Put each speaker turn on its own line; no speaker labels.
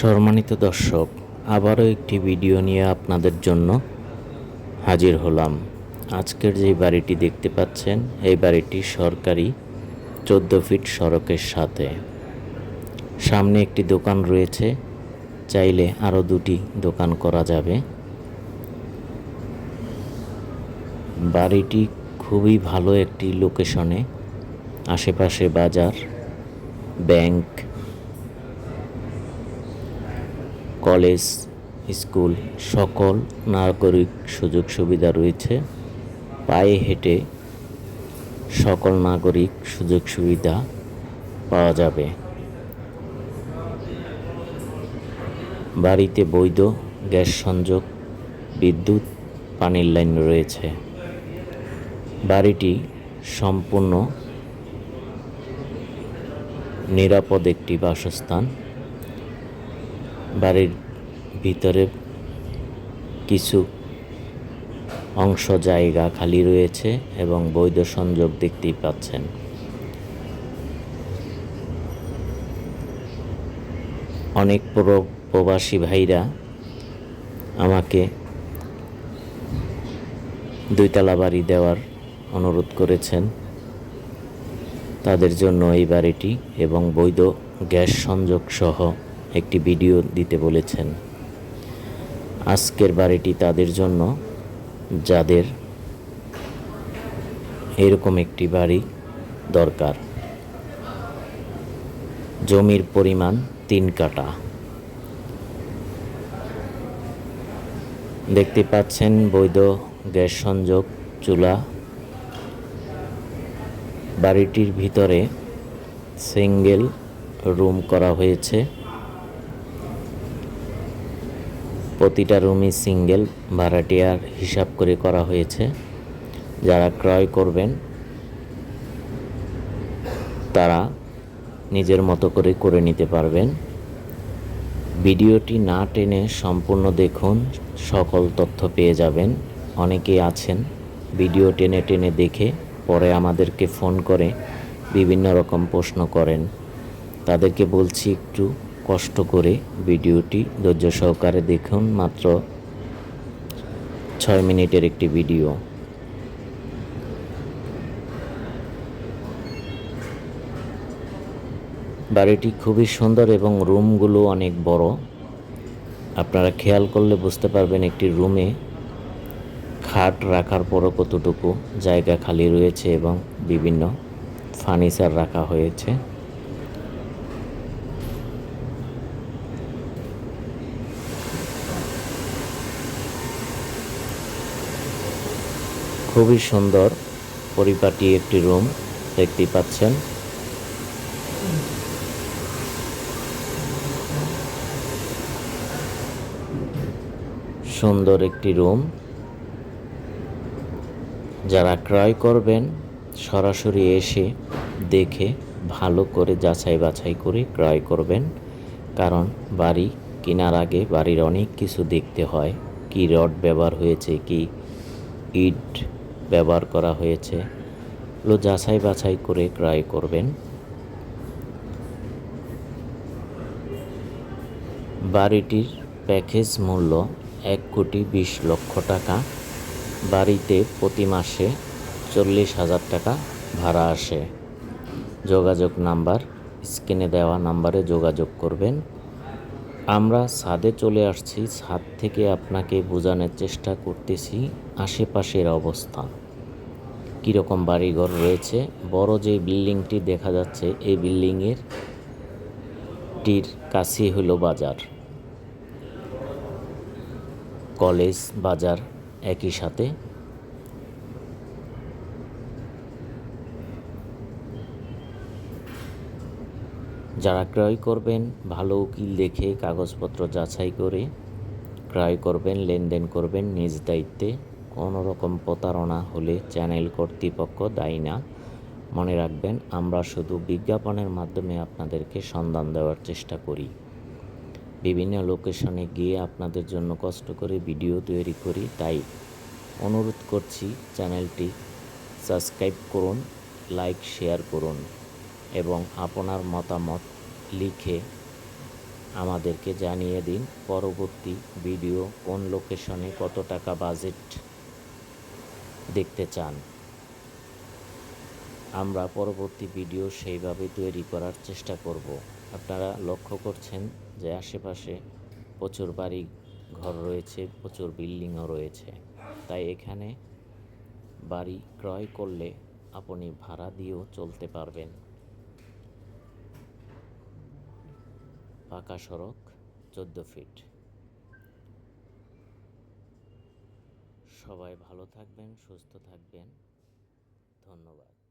সম্মানিত দর্শক, আবারও একটি ভিডিও নিয়ে আপনাদের জন্য হাজির হলাম। আজকের যে বাড়িটি দেখতে পাচ্ছেন, এই বাড়িটি সরকারি চোদ্দ ফিট সড়কের সাথে। সামনে একটি দোকান রয়েছে, চাইলে আরও দুটি দোকান করা যাবে। বাড়িটি খুবই ভালো একটি লোকেশনে। আশেপাশে বাজার, ব্যাংক কলেজ, স্কুল সকল নাগরিক সুযোগ সুবিধা রয়েছে। পায়ে হেঁটে সকল নাগরিক সুযোগ সুবিধা পাওয়া যাবে। বাড়িতে বৈধ গ্যাস সংযোগ, বিদ্যুৎ, পানির লাইন রয়েছে। বাড়িটি সম্পূর্ণ নিরাপদ একটি বাসস্থান। বাড়ির ভিতরে কিছু অংশ জায়গা খালি রয়েছে এবং বৈধ সংযোগ দেখতেই পাচ্ছেন। অনেক প্রবাসী ভাইরা আমাকে দুইতলা বাড়ি দেওয়ার অনুরোধ করেছেন। তাদের জন্য এই বাড়িটি এবং বৈধ গ্যাস সংযোগ সহ একটি ভিডিও দিতে বলেছেন। আজকের বাড়িটি তাদের জন্য, যাদের এরকম একটি বাড়ি দরকার। জমির পরিমাণ তিন কাটা দেখতে পাচ্ছেন বৈধ গ্যাস সংযোগ, চুলা। বাড়িটির ভিতরে সিঙ্গেল রুম করা হয়েছে। প্রতিটা রুমই সিঙ্গেল ভাড়াটিয়ার হিসাব করে করা হয়েছে। যারা ক্রয় করবেন, তারা নিজের মতো করে করে নিতে পারবেন। ভিডিওটি না টেনে সম্পূর্ণ দেখুন, সকল তথ্য পেয়ে যাবেন। অনেকেই আছেন ভিডিও টেনে টেনে দেখে পরে আমাদেরকে ফোন করে বিভিন্ন রকম প্রশ্ন করেন। তাদেরকে বলছি একটু কষ্ট করে ভিডিওটি ধৈর্য সহকারে দেখুন, মাত্র ছয় মিনিটের একটি ভিডিও। বাড়িটি খুবই সুন্দর এবং রুমগুলো অনেক বড়। আপনারা খেয়াল করলে বুঝতে পারবেন একটি রুমে খাট রাখার পরও কতটুকু জায়গা খালি রয়েছে এবং বিভিন্ন ফার্নিচার রাখা হয়েছে। খুবই সুন্দর পরিপাটি একটি রুম, দেখতেই পাচ্ছেন। সুন্দর একটি রুম। যারা ক্রয় করবেন, সরাসরি এসে দেখে ভালো করে যাচাই বাছাই করে ক্রয় করবেন। কারণ বাড়ি কেনার আগে বাড়ির অনেক কিছু দেখতে হয়, কি রড ব্যবহার হয়েছে, কি ইট ব্যবহার করা হয়েছে। এগুলো যাচাই বাছাই করে ক্রয় করবেন। বাড়িটির প্যাকেজ মূল্য এক কোটি বিশ লক্ষ টাকা। বাড়িতে প্রতি মাসে চল্লিশ হাজার টাকা ভাড়া আসে। যোগাযোগ নাম্বার, স্ক্রিনে দেওয়া নাম্বারে যোগাযোগ করবেন। আমরা ছাদে চলে আসছি। ছাদ থেকে আপনাকে বোঝানোর চেষ্টা করতেছি আশেপাশের অবস্থা। কীরকম বাড়িঘর রয়েছে? বড় যে বিল্ডিংটি দেখা যাচ্ছে, এই বিল্ডিংয়ের টির কাছেই হলো বাজার। কলেজ, বাজার একই সাথে। যারা ক্রয় করবেন, ভালো উকিল দেখে কাগজপত্র যাচাই করে ক্রয় করবেন, লেনদেন করবেন নিজ দায়িত্বে। কোনো রকম প্রতারণা হলে চ্যানেল কর্তৃপক্ষ দায়ী না। মনে রাখবেন, আমরা শুধু বিজ্ঞাপনের মাধ্যমে আপনাদেরকে সন্ধান দেওয়ার চেষ্টা করি। বিভিন্ন লোকেশনে গিয়ে আপনাদের জন্য কষ্ট করে ভিডিও তৈরি করি, তাই অনুরোধ করছি চ্যানেলটি সাবস্ক্রাইব করুন, লাইক, শেয়ার করুন। এবং আপনার মতামত লিখে আমাদেরকে জানিয়ে দিন। পরবর্তী ভিডিও কোন লোকেশনে কত টাকা বাজেট দেখতে চান। আমরা পরবর্তী ভিডিও সেইভাবে তৈরি করার চেষ্টা করব। আপনারা লক্ষ্য করছেন যে আশেপাশে প্রচুর বাড়ি ঘর রয়েছে, প্রচুর বিল্ডিংও রয়েছে। তাই এখানে বাড়ি ক্রয় করলে আপনি ভাড়া দিয়েও চলতে পারবেন। পাকা সড়ক চোদ্দ ফিট সবাই ভালো থাকবেন সুস্থ থাকবেন। ধন্যবাদ।